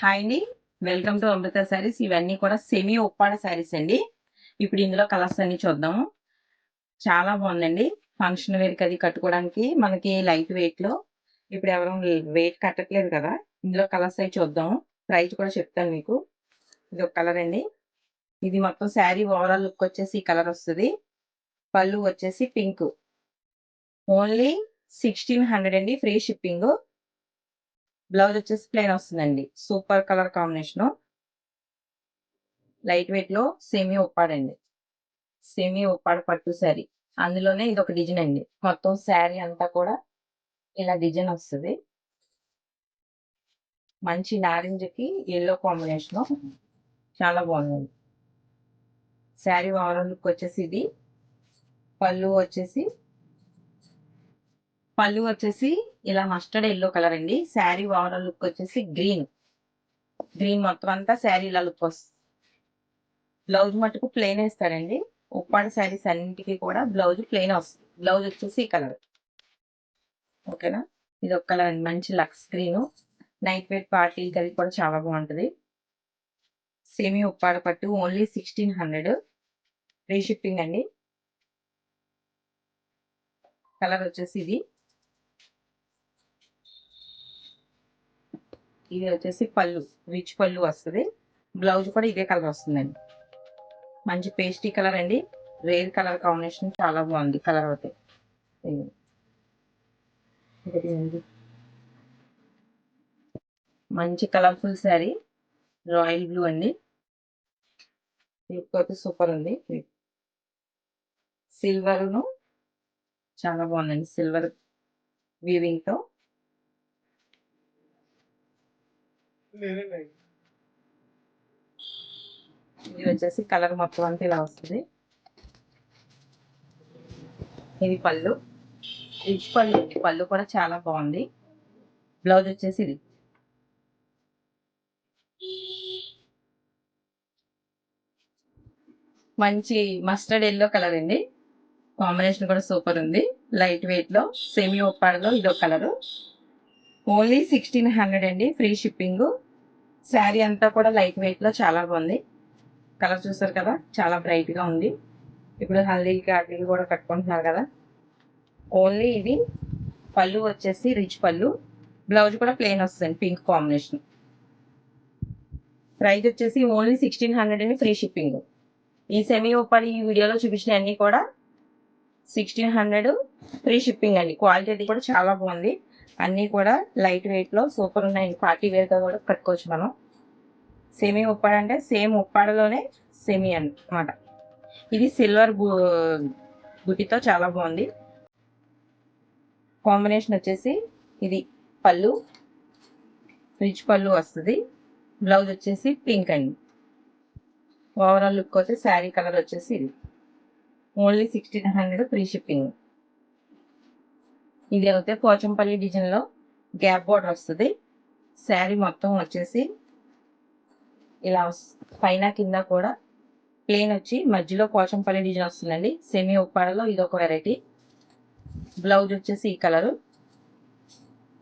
Hi అండి. Welcome to Amrutha Sarees. ఇవన్నీ కూడా సెమీ ఉప్పాడ శారీస్ అండి. ఇప్పుడు ఇందులో కలర్స్ అన్ని చూద్దాము. చాలా బాగుందండి. ఫంక్షన్ వేర్ అది కట్టుకోవడానికి మనకి లైట్ వెయిట్లో. ఇప్పుడు ఎవరు వెయిట్ కట్టట్లేదు కదా. ఇందులో కలర్స్ అవి చూద్దాము. ప్రైస్ కూడా చెప్తాను మీకు. ఇది ఒక కలర్ అండి. ఇది మొత్తం శారీ ఓవరాల్ లుక్ వచ్చేసి ఈ కలర్ వస్తుంది. పళ్ళు వచ్చేసి పింక్. ఓన్లీ సిక్స్టీన్ హండ్రెడ్ అండి. ఫ్రీ షిప్పింగ్ బ్లౌజ్ వచ్చేసి ప్లెయిన్ వస్తుందండి. సూపర్ కలర్ కాంబినేషన్ లైట్ వెయిట్లో సెమీ ఉప్పాడండి సెమీ ఉప్పాడ పట్టు శారీ అందులోనే ఇది ఒక డిజైన్ అండి. మొత్తం శారీ అంతా కూడా ఇలా డిజైన్ వస్తుంది. మంచి నారింజకి ఎల్లో కాంబినేషన్ చాలా బాగుందండి. శారీ ఓవరాల్ లుక్ వచ్చేసి ఇది. పళ్ళు వచ్చేసి పళ్ళు వచ్చేసి ఇలా మస్టర్డ్ ఎల్లో కలర్ అండి. శారీ ఓవరాల్ లుక్ వచ్చేసి గ్రీన్ గ్రీన్ మొత్తం అంతా శారీ ఇలా లుక్ వస్తుంది బ్లౌజ్ మటుకు ప్లెయిన్ వేస్తాడండి ఉప్పాడ శారీస్ అన్నిటికీ కూడా బ్లౌజ్ ప్లెయిన్ వస్తుంది బ్లౌజ్ వచ్చేసి ఈ కలర్ ఓకేనా ఇది ఒక కలర్ అండి. మంచి లక్స్ గ్రీన్ నైట్ వేర్ పార్టీకి అది కూడా చాలా బాగుంటుంది. సేమీ ఉప్పాడ పట్టు ఓన్లీ సిక్స్టీన్ హండ్రెడ్ రీషిప్పింగ్ అండి. కలర్ వచ్చేసి ఇది. ఇది వచ్చేసి పళ్ళు రిచ్ పళ్ళు వస్తుంది. బ్లౌజ్ కూడా ఇదే కలర్ వస్తుందండి. మంచి పేస్టీ కలర్ అండి. రేర్ కలర్ కాంబినేషన్ చాలా బాగుంది కలర్ అయితే. మంచి కలర్ఫుల్ శారీ. రాయల్ బ్లూ అండి. అయితే సూపర్ ఉంది. సిల్వర్ను చాలా బాగుందండి. సిల్వర్ వీవింగ్తో. ఇది? వచ్చేసి కలర్ మొత్తం అంతా ఇలా వస్తుంది. ఇది పళ్ళు. రిచ్ పళ్ళు పళ్ళు కూడా చాలా బాగుంది. బ్లౌజ్ వచ్చేసి ఇది. మంచి మస్టర్డ్ ఎల్లో కలర్ అండి. కాంబినేషన్ కూడా సూపర్ ఉంది. లైట్ వెయిట్లో సెమీ ఒప్పాడలో ఇదో కలర్. ఓన్లీ సిక్స్టీన్ హండ్రెడ్ అండి. Free shipping. శారీ అంతా కూడా లైట్ వెయిట్లో చాలా బాగుంది. కలర్ చూసారు కదా? చాలా బ్రైట్గా ఉంది. ఇప్పుడు హల్దీ వాటికి కూడా కట్టుకుంటున్నారు కదా? ఓన్లీ ఇది పళ్ళు వచ్చేసి రిచ్ పళ్ళు. బ్లౌజ్ కూడా ప్లెయిన్ వస్తుంది పింక్ కాంబినేషన్ ప్రైస్ వచ్చేసి only sixteen hundred and free shipping ఈ సెమీ ఓపెన్ ఈ వీడియోలో చూపించిన అన్నీ కూడా సిక్స్టీన్ హండ్రెడ్ ఫ్రీ షిప్పింగ్ అండి. క్వాలిటీ అది కూడా చాలా బాగుంది. అన్నీ కూడా లైట్ వెయిట్లో సూపర్ ఉన్నాయి. పార్టీ వేర్గా కూడా కట్టుకోవచ్చు మనం. సెమీ ఉప్పాడ అంటే సేమ్ ఉప్పాడలోనే సెమీ అన్నమాట. ఇది సిల్వర్ బుటితో చాలా బాగుంది. కాంబినేషన్ వచ్చేసి ఇది పళ్ళు. రిచ్ పళ్ళు వస్తుంది. బ్లౌజ్ వచ్చేసి పింక్ అండి. ఓవరాల్ లుక్ అయితే శారీ కలర్ వచ్చేసి ఇది. Only sixteen hundred free shipping ఇది అయితే పోచంపల్లి డిజైన్లో గ్యాప్ బోర్డర్ వస్తుంది. శారీ మొత్తం వచ్చేసి ఇలా పైన కింద కూడా ప్లేన్ వచ్చి మధ్యలో పోచంపల్లి డిజైన్ వస్తుందండి. సెమీ ఉప్పాడలో ఇది ఒక వెరైటీ. బ్లౌజ్ వచ్చేసి ఈ కలరు.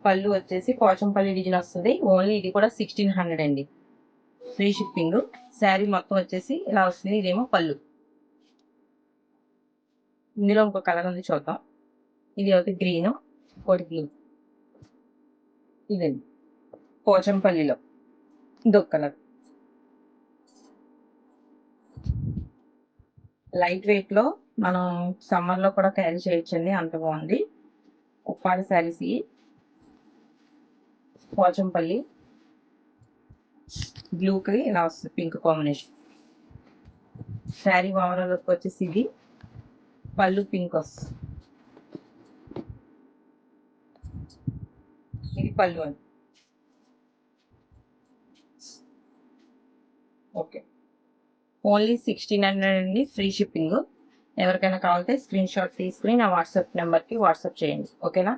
పళ్ళు వచ్చేసి పోచంపల్లి డిజైన్ వస్తుంది. ఓన్లీ ఇది కూడా సిక్స్టీన్ హండ్రెడ్ అండి. Free shipping. శారీ మొత్తం వచ్చేసి ఇలా వస్తుంది. ఇదేమో పళ్ళు. ఇందులో ఇంకో కలర్ ఉంది చూద్దాం. ఇది ఒకటి గ్రీన్ ఒకటి బ్లూ ఇదండి. పోచంపల్లిలో. ఇదొక కలర్. లైట్ వెయిట్లో మనం సమ్మర్లో కూడా క్యారీ చేయొచ్చండి. అంత బాగుంది. ఉప్పాడ శారీస్ పోచంపల్లి. బ్లూకి ఇలా వస్తుంది పింక్ కాంబినేషన్ శారీ ఓవరాల్ వచ్చేసి ఇది. పళ్ళు పింక్ వస్తుంది ఇది పళ్ళు అని ఓకే ఓన్లీ సిక్స్టీన్ హండ్రెడ్ అండి ఫ్రీ షిప్పింగ్ ఎవరికైనా కావాలంటే స్క్రీన్ షాట్ తీసుకుని నా వాట్సాప్ నెంబర్కి వాట్సాప్ చేయండి ఓకేనా